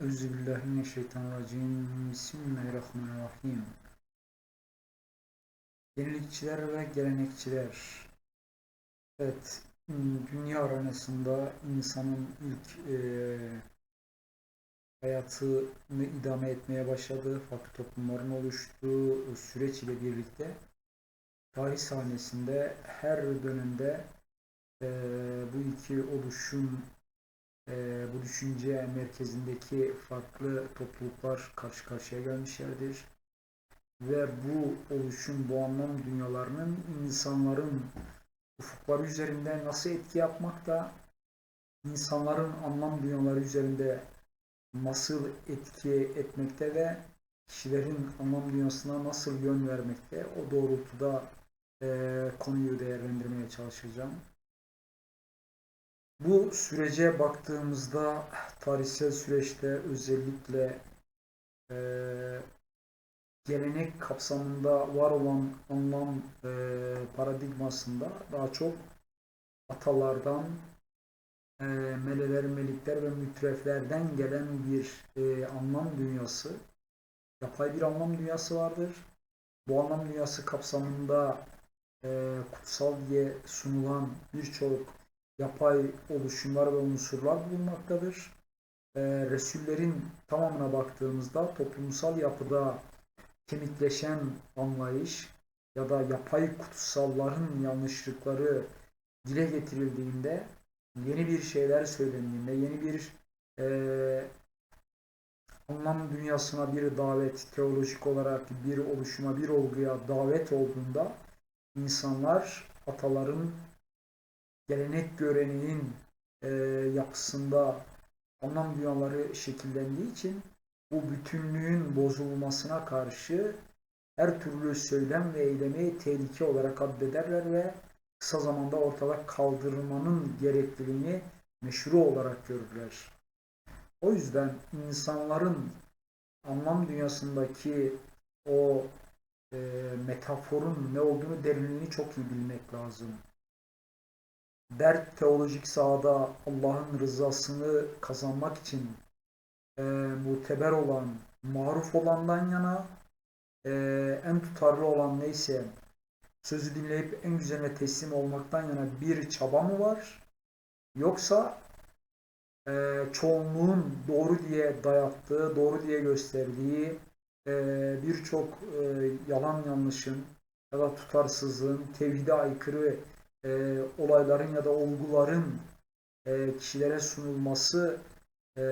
Euzubillahimineşşeytanirracim. Bismillahirrahmanirrahim. Yenilikçiler ve gelenekçiler. Evet, dünya arenasında insanın ilk e, hayatını idame etmeye başladığı, farklı toplumların oluştuğu süreç ile birlikte tarih sahnesinde her dönemde e, bu iki oluşum e, bu düşünce merkezindeki farklı topluluklar karşı karşıya gelmişlerdir. Ve bu oluşum, bu anlam dünyalarının insanların ufukları üzerinde nasıl etki yapmakta, insanların anlam dünyaları üzerinde nasıl etki etmekte ve kişilerin anlam dünyasına nasıl yön vermekte, o doğrultuda e, konuyu değerlendirmeye çalışacağım. Bu sürece baktığımızda tarihsel süreçte özellikle e, gelenek kapsamında var olan anlam e, paradigmasında daha çok atalardan, e, meleler, melikler ve mütreflerden gelen bir e, anlam dünyası, yapay bir anlam dünyası vardır. Bu anlam dünyası kapsamında e, kutsal diye sunulan birçok yapay oluşumlar ve unsurlar bulunmaktadır. E, Resullerin tamamına baktığımızda toplumsal yapıda kemikleşen anlayış ya da yapay kutsalların yanlışlıkları dile getirildiğinde, yeni bir şeyler söylendiğinde, yeni bir e, anlam dünyasına bir davet, teolojik olarak bir oluşuma, bir olguya davet olduğunda insanlar ataların gelenek göreneğin e, yapısında anlam dünyaları şekillendiği için bu bütünlüğün bozulmasına karşı her türlü söylem ve eylemi tehlike olarak addederler ve kısa zamanda ortada kaldırmanın gerekliliğini meşru olarak görürler. O yüzden insanların anlam dünyasındaki o e, metaforun ne olduğunu derinliğini çok iyi bilmek lazım dert teolojik sahada Allah'ın rızasını kazanmak için e, muteber olan, maruf olandan yana e, en tutarlı olan neyse sözü dinleyip en güzeline teslim olmaktan yana bir çaba mı var? Yoksa e, çoğunluğun doğru diye dayattığı, doğru diye gösterdiği e, birçok e, yalan yanlışın ya da tutarsızlığın, tevhide aykırı e, olayların ya da olguların e, kişilere sunulması e,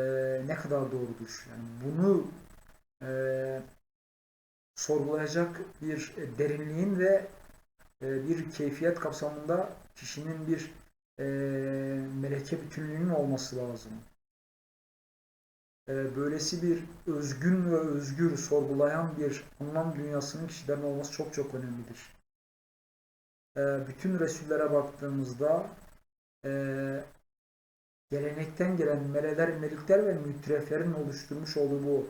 ne kadar doğrudur? Yani bunu e, sorgulayacak bir derinliğin ve e, bir keyfiyet kapsamında kişinin bir e, meleke bütünlüğünün olması lazım. E, böylesi bir özgün ve özgür sorgulayan bir anlam dünyasının kişilerin olması çok çok önemlidir. Ee, bütün Resullere baktığımızda e, gelenekten gelen meleler, melikler ve mütreflerin oluşturmuş olduğu bu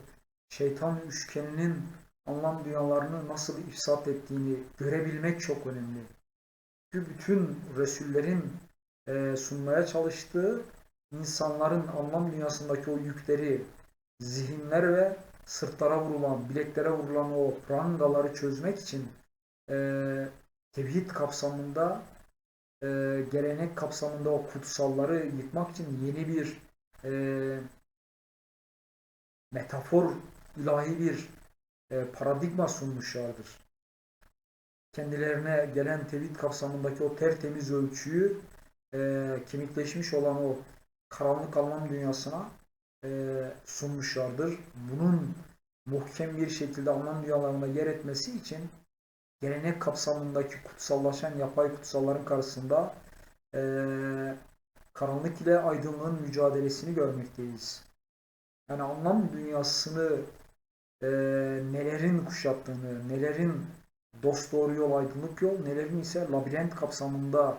şeytan üçgeninin anlam dünyalarını nasıl ifsat ettiğini görebilmek çok önemli. Çünkü bütün Resullerin e, sunmaya çalıştığı insanların anlam dünyasındaki o yükleri, zihinler ve sırtlara vurulan, bileklere vurulan o prangaları çözmek için e, tevhid kapsamında e, gelenek kapsamında o kutsalları yıkmak için yeni bir e, metafor, ilahi bir e, paradigma sunmuşlardır. Kendilerine gelen tevhid kapsamındaki o tertemiz ölçüyü e, kemikleşmiş olan o karanlık anlam dünyasına e, sunmuşlardır. Bunun muhkem bir şekilde anlam dünyalarında yer etmesi için gelenek kapsamındaki kutsallaşan yapay kutsalların karşısında e, karanlık ile aydınlığın mücadelesini görmekteyiz. Yani anlam dünyasını e, nelerin kuşattığını, nelerin dost doğru yol, aydınlık yol, nelerin ise labirent kapsamında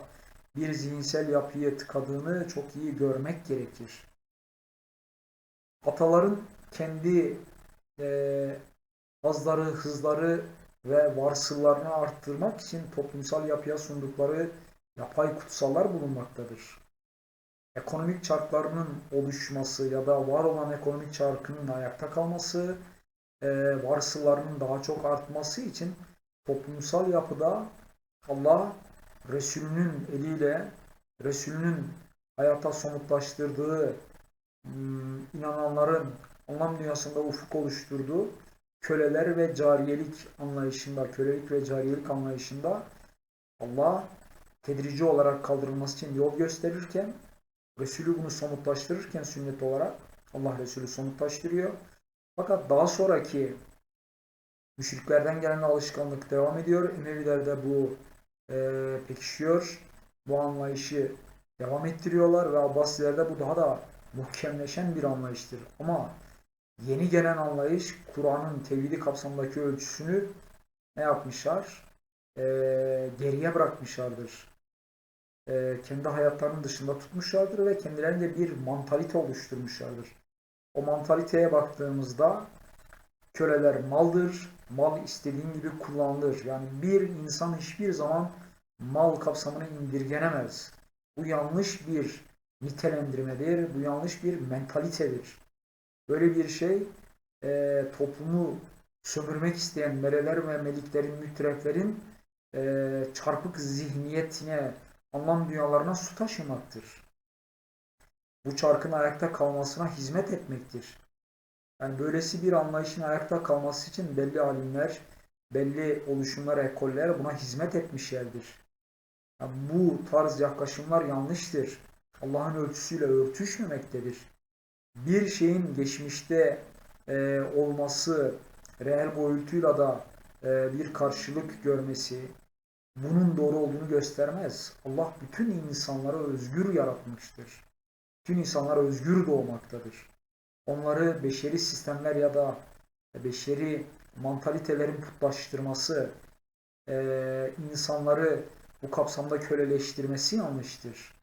bir zihinsel yapıya tıkadığını çok iyi görmek gerekir. Ataların kendi e, hazları, hızları ve varsıllarını arttırmak için toplumsal yapıya sundukları yapay kutsallar bulunmaktadır. ekonomik çarklarının oluşması ya da var olan ekonomik çarkının ayakta kalması, e, varsılarının daha çok artması için toplumsal yapıda Allah Resulünün eliyle Resulünün hayata somutlaştırdığı hmm, inananların anlam dünyasında ufuk oluşturduğu köleler ve cariyelik anlayışında, kölelik ve cariyelik anlayışında Allah tedrici olarak kaldırılması için yol gösterirken Resulü bunu somutlaştırırken sünnet olarak Allah Resulü somutlaştırıyor. Fakat daha sonraki müşriklerden gelen alışkanlık devam ediyor. Emevilerde bu e, pekişiyor. Bu anlayışı devam ettiriyorlar ve Abbasilerde bu daha da muhkemleşen bir anlayıştır. Ama yeni gelen anlayış Kur'an'ın tevhidi kapsamındaki ölçüsünü ne yapmışlar? E, geriye bırakmışlardır. E, kendi hayatlarının dışında tutmuşlardır ve kendilerinde bir mantalite oluşturmuşlardır. O mantaliteye baktığımızda köleler maldır, mal istediğin gibi kullanılır. Yani bir insan hiçbir zaman mal kapsamını indirgenemez. Bu yanlış bir nitelendirmedir, bu yanlış bir mentalitedir. Böyle bir şey e, toplumu sömürmek isteyen meleler ve meliklerin, mütreflerin e, çarpık zihniyetine, anlam dünyalarına su taşımaktır. Bu çarkın ayakta kalmasına hizmet etmektir. Yani böylesi bir anlayışın ayakta kalması için belli alimler, belli oluşumlar, ekoller buna hizmet etmişlerdir. Yani bu tarz yaklaşımlar yanlıştır. Allah'ın ölçüsüyle örtüşmemektedir. Bir şeyin geçmişte e, olması, reel boyutuyla da e, bir karşılık görmesi, bunun doğru olduğunu göstermez. Allah bütün insanları özgür yaratmıştır. Bütün insanlar özgür doğmaktadır. Onları beşeri sistemler ya da beşeri mantalitelerin putlaştırması, e, insanları bu kapsamda köleleştirmesi yanlıştır.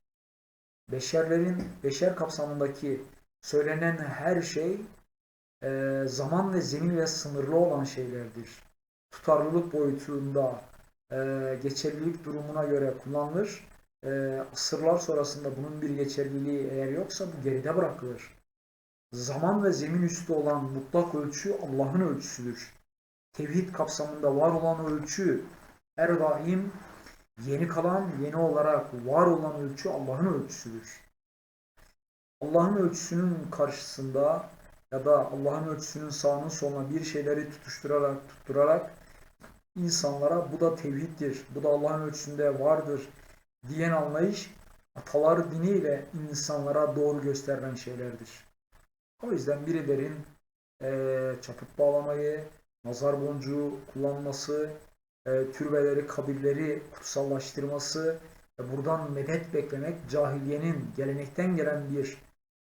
Beşerlerin, beşer kapsamındaki söylenen her şey e, zaman ve zemin ve sınırlı olan şeylerdir. Tutarlılık boyutunda e, geçerlilik durumuna göre kullanılır. E, asırlar sonrasında bunun bir geçerliliği eğer yoksa bu geride bırakılır. Zaman ve zemin üstü olan mutlak ölçü Allah'ın ölçüsüdür. Tevhid kapsamında var olan ölçü her daim yeni kalan, yeni olarak var olan ölçü Allah'ın ölçüsüdür. Allah'ın ölçüsünün karşısında ya da Allah'ın ölçüsünün sağının soluna bir şeyleri tutuşturarak, tutturarak insanlara bu da tevhiddir, bu da Allah'ın ölçüsünde vardır diyen anlayış atalar diniyle insanlara doğru gösterilen şeylerdir. O yüzden birilerin e, çaput bağlamayı, nazar boncuğu kullanması, e, türbeleri, kabirleri kutsallaştırması, e, buradan medet beklemek cahiliyenin gelenekten gelen bir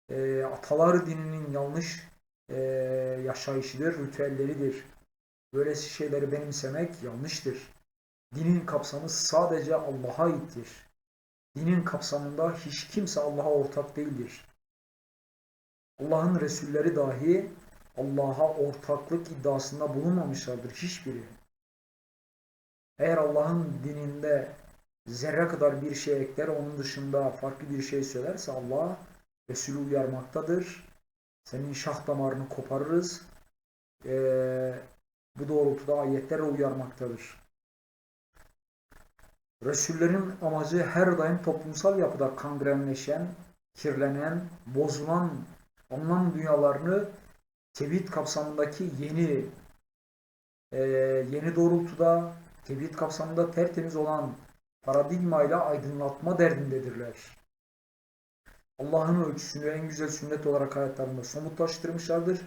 e, atalar dininin yanlış e, yaşayışıdır, ritüelleridir. Böylesi şeyleri benimsemek yanlıştır. Dinin kapsamı sadece Allah'a aittir. Dinin kapsamında hiç kimse Allah'a ortak değildir. Allah'ın Resulleri dahi Allah'a ortaklık iddiasında bulunmamışlardır hiçbiri. Eğer Allah'ın dininde zerre kadar bir şey ekler, onun dışında farklı bir şey söylerse Allah Resulü uyarmaktadır. Senin şah damarını koparırız. Ee, bu doğrultuda ayetlerle uyarmaktadır. Resullerin amacı her daim toplumsal yapıda kangrenleşen, kirlenen, bozulan anlam dünyalarını tevhid kapsamındaki yeni e, yeni doğrultuda tevhid kapsamında tertemiz olan paradigmayla aydınlatma derdindedirler. Allah'ın ölçüsünü en güzel sünnet olarak hayatlarında somutlaştırmışlardır.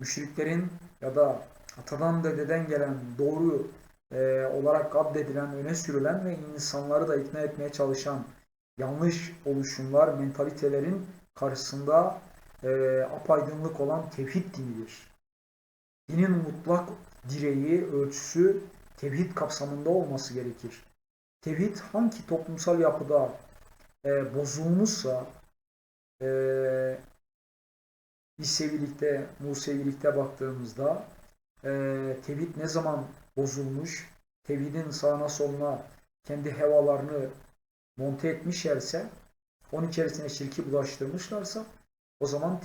Müşriklerin ya da atadan dededen gelen doğru e, olarak addedilen, öne sürülen ve insanları da ikna etmeye çalışan yanlış oluşumlar, mentalitelerin karşısında e, apaydınlık olan tevhid dinidir. Dinin mutlak direği, ölçüsü tevhid kapsamında olması gerekir. Tevhid hangi toplumsal yapıda e, bozulmuşsa e, İsevilikte, Musevilikte baktığımızda e, tevhid ne zaman bozulmuş, tevhidin sağına soluna kendi hevalarını monte etmişlerse onun içerisine şirki bulaştırmışlarsa o zaman